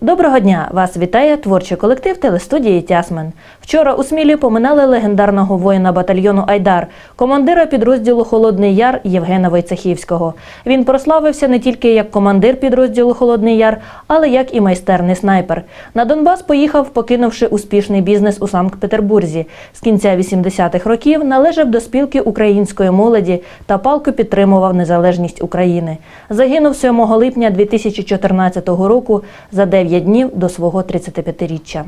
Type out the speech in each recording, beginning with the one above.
Доброго дня! Вас вітає творчий колектив телестудії Тясмен. Вчора у Смілі поминали легендарного воїна батальйону Айдар, командира підрозділу Холодний Яр Євгена Войцехівського. Він прославився не тільки як командир підрозділу Холодний Яр, але як і майстерний снайпер. На Донбас поїхав, покинувши успішний бізнес у Санкт-Петербурзі. З кінця 80-х років належав до спілки української молоді та палко підтримував незалежність України. Загинув 7 липня 2014 року за 9 днів до свого 35-річчя.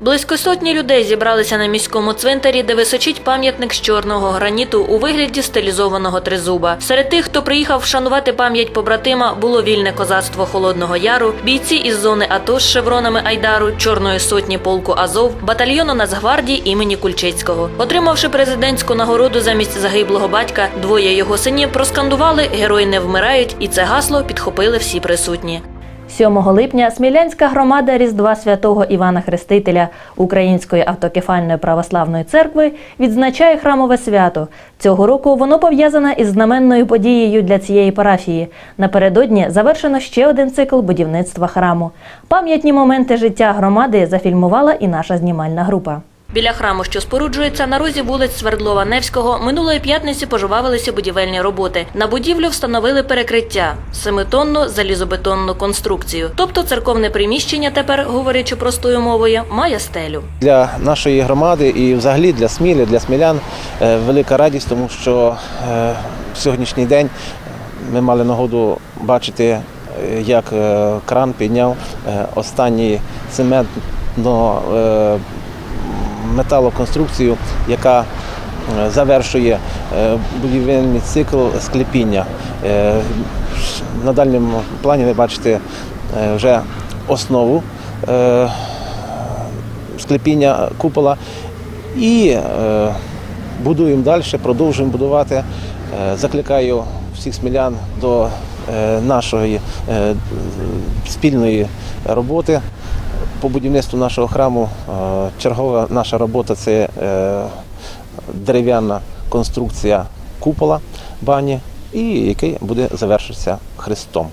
Близько сотні людей зібралися на міському цвинтарі, де височить пам'ятник з чорного граніту у вигляді стилізованого тризуба. Серед тих, хто приїхав вшанувати пам'ять побратима, було вільне козацтво Холодного Яру, бійці із зони АТО з шевронами Айдару, Чорної сотні полку Азов, батальйону Нацгвардії імені Кульчицького. Отримавши президентську нагороду замість загиблого батька, двоє його синів проскандували Герої не вмирають, і це гасло підхопили всі присутні. 7 липня Смілянська громада Різдва святого Івана Хрестителя Української автокефальної православної церкви відзначає храмове свято. Цього року воно пов'язане із знаменною подією для цієї парафії. Напередодні завершено ще один цикл будівництва храму. Пам'ятні моменти життя громади зафільмувала і наша знімальна група. Біля храму, що споруджується на розі вулиць Свердлова Невського, минулої п'ятниці поживавилися будівельні роботи. На будівлю встановили перекриття семитонну залізобетонну конструкцію. Тобто церковне приміщення тепер, говорячи простою мовою, має стелю. Для нашої громади і взагалі для Смілі, для смілян е, велика радість, тому що е, в сьогоднішній день ми мали нагоду бачити, е, як кран підняв останній цементно е, металоконструкцію, яка е, завершує е, будівельний цикл склепіння. Е, На дальньому плані ви бачите вже основу склепіння купола і будуємо далі, продовжуємо будувати. Закликаю всіх смілян до нашої спільної роботи по будівництву нашого храму. Е, чергова наша робота це е, дерев'яна конструкція купола бані, і який буде завершитися хрестом.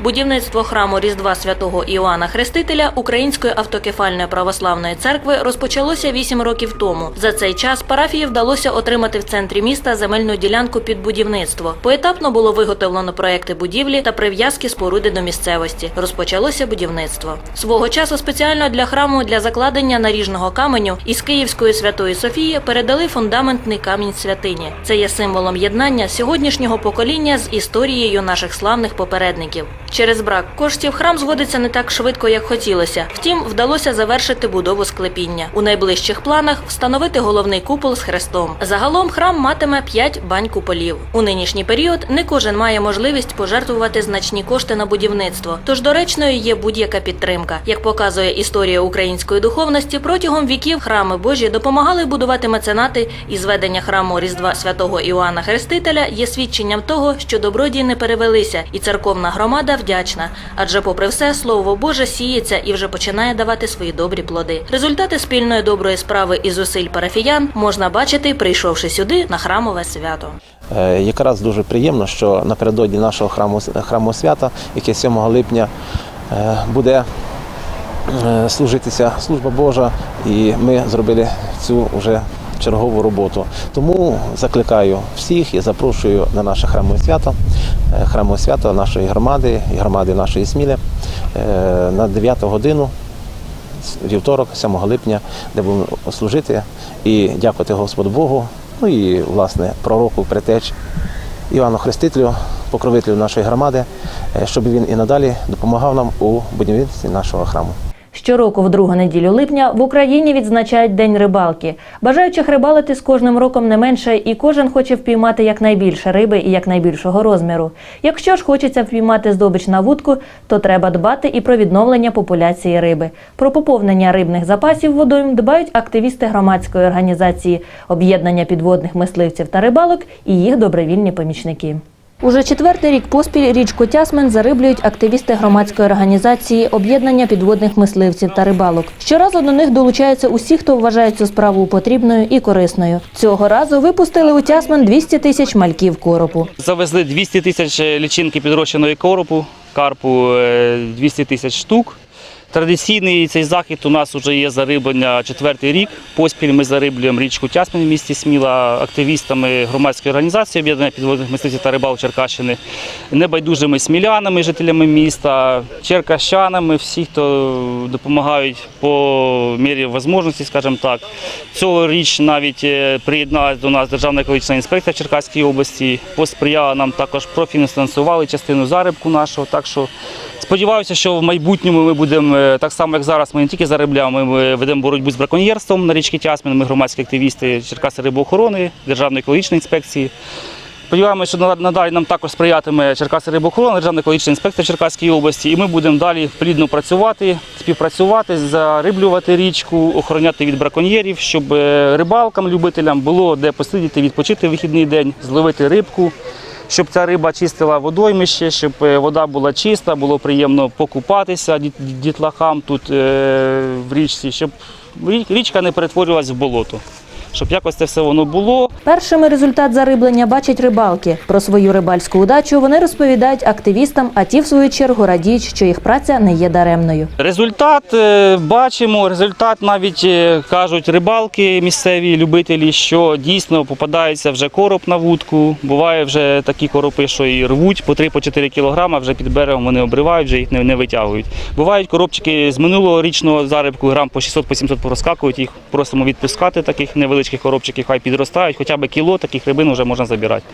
Будівництво храму Різдва святого Іоанна Хрестителя Української автокефальної православної церкви розпочалося вісім років тому. За цей час парафії вдалося отримати в центрі міста земельну ділянку під будівництво. Поетапно було виготовлено проекти будівлі та прив'язки споруди до місцевості. Розпочалося будівництво. Свого часу спеціально для храму для закладення наріжного каменю із Київської святої Софії передали фундаментний камінь святині. Це є символом єднання сьогоднішнього покоління з історією наших славних попередників. Через брак коштів храм зводиться не так швидко, як хотілося. Втім, вдалося завершити будову склепіння. У найближчих планах встановити головний купол з хрестом. Загалом храм матиме 5 бань куполів. У нинішній період не кожен має можливість пожертвувати значні кошти на будівництво. Тож доречною є будь-яка підтримка. Як показує історія української духовності, протягом віків храми Божі допомагали будувати меценати, і зведення храму Різдва святого Іоанна Хрестителя є свідченням того, що добродії не перевелися, і церковна громада вдячна. Адже, попри все, слово Боже сіється і вже починає давати свої добрі плоди. Результати спільної доброї справи і зусиль парафіян можна бачити, прийшовши сюди на храмове свято. Е, Якраз дуже приємно, що напередодні нашого храму, храму свята, яке 7 липня е, буде е, служитися служба Божа, і ми зробили цю вже чергову роботу. Тому закликаю всіх і запрошую на наше храмове свято, е, храмове свято нашої громади і громади нашої Сміли е, на 9 годину вівторок, 7 липня, де будемо служити і дякувати Господу Богу, ну і власне пророку притеч Івану Хрестителю, покровителю нашої громади, е, щоб він і надалі допомагав нам у будівництві нашого храму. Щороку, в другу неділю липня, в Україні відзначають День рибалки. Бажаючих рибалити з кожним роком не менше, і кожен хоче впіймати якнайбільше риби і якнайбільшого розміру. Якщо ж хочеться впіймати здобич на вудку, то треба дбати і про відновлення популяції риби. Про поповнення рибних запасів водойм дбають активісти громадської організації об'єднання підводних мисливців та рибалок і їх добровільні помічники. Уже четвертий рік поспіль річку Тясмен зариблюють активісти громадської організації об'єднання підводних мисливців та рибалок. Щоразу до них долучаються усі, хто вважає цю справу потрібною і корисною. Цього разу випустили у Тясмен 200 тисяч мальків коропу. Завезли 200 тисяч лічинки підрощеної коропу, карпу е, 200 тисяч штук. Традиційний цей захід у нас вже є зариблення четвертий рік. Поспіль ми зариблюємо річку Тясмин в місті Сміла активістами громадської організації об'єднання підводних мисливців та рибал Черкащини, небайдужими смілянами, жителями міста, черкащанами, всі, хто допомагають по мірі можливості, скажімо так. Цьогоріч навіть е, приєдналась до нас Державна екологічна інспекція Черкаської області, посприяла нам також профінансували частину заробку нашого. Так що сподіваюся, що в майбутньому ми будемо так само, як зараз. Ми не тільки заробляємо, ми ведемо боротьбу з браконьєрством на річці Тясмин. Ми громадські активісти Черкаси рибоохорони, Державної екологічної інспекції. Сподіваємося, що надалі нам також сприятиме Черкаси рибоохорона, Державна екологічна інспекція Черкаської області, і ми будемо далі плідно працювати, співпрацювати, зариблювати річку, охороняти від браконьєрів, щоб е, рибалкам, любителям було де посидіти, відпочити вихідний день, зловити рибку, щоб ця риба чистила водоймище, щоб е, вода була чиста, було приємно покупатися дітлахам тут е, в річці, щоб річка не перетворювалася в болото. Щоб якось це все воно було. Першими результат зариблення бачать рибалки. Про свою рибальську удачу вони розповідають активістам, а ті, в свою чергу, радіють, що їх праця не є даремною. Результат е, бачимо. Результат навіть е, кажуть рибалки місцеві любителі, що дійсно попадається вже короб на вудку. Буває вже такі коропи, що і рвуть по 3-4 кілограма, вже під берегом вони обривають, вже їх не, витягують. Бувають коробчики з минулого річного зарибку, грам по 600-700 проскакують. Їх просимо відпускати таких невеличких коробчиків, хай підростають, хоча б кіло таких рибин вже можна забирати.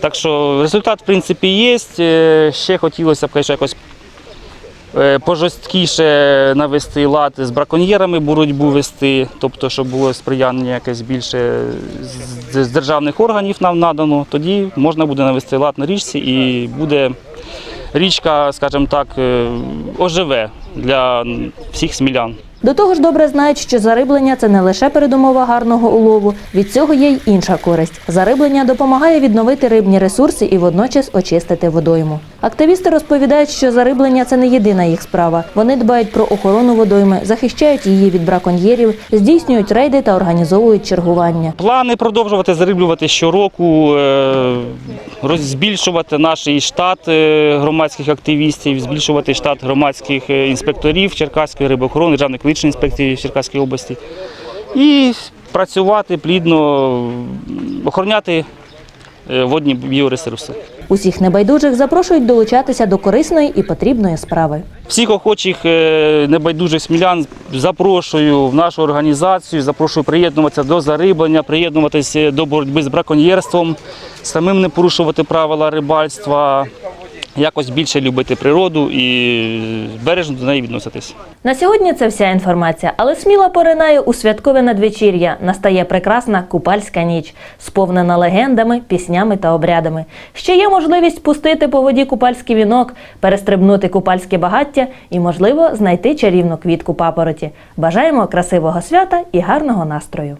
Так що результат, в принципі, є. Е, Ще хотілося б, звісно, якось е, пожорсткіше навести лад з браконьєрами боротьбу вести, тобто, щоб було сприяння якесь більше з, з державних органів нам надано, тоді можна буде навести лад на річці і буде річка, скажімо так, е, оживе для всіх смілян. До того ж, добре знають, що зариблення це не лише передумова гарного улову. Від цього є й інша користь. Зариблення допомагає відновити рибні ресурси і водночас очистити водойму. Активісти розповідають, що зариблення це не єдина їх справа. Вони дбають про охорону водойми, захищають її від браконьєрів, здійснюють рейди та організовують чергування. Плани продовжувати зариблювати щороку, е, збільшувати наш штат е, громадських активістів, збільшувати штат громадських е, інспекторів Черкаської рибоохорони, Державної екологічної інспекції Черкаської області. І працювати плідно, охороняти водні біоресурси. Усіх небайдужих запрошують долучатися до корисної і потрібної справи. Всіх охочих е, небайдужих смілян запрошую в нашу організацію, запрошую приєднуватися до зариблення, приєднуватися до боротьби з браконьєрством, самим не порушувати правила рибальства, якось більше любити природу і бережно до неї відноситись. На сьогодні це вся інформація, але сміло поринає у святкове надвечір'я. Настає прекрасна купальська ніч, сповнена легендами, піснями та обрядами. Ще є можливість пустити по воді купальський вінок, перестрибнути купальське багаття і, можливо, знайти чарівну квітку папороті. Бажаємо красивого свята і гарного настрою.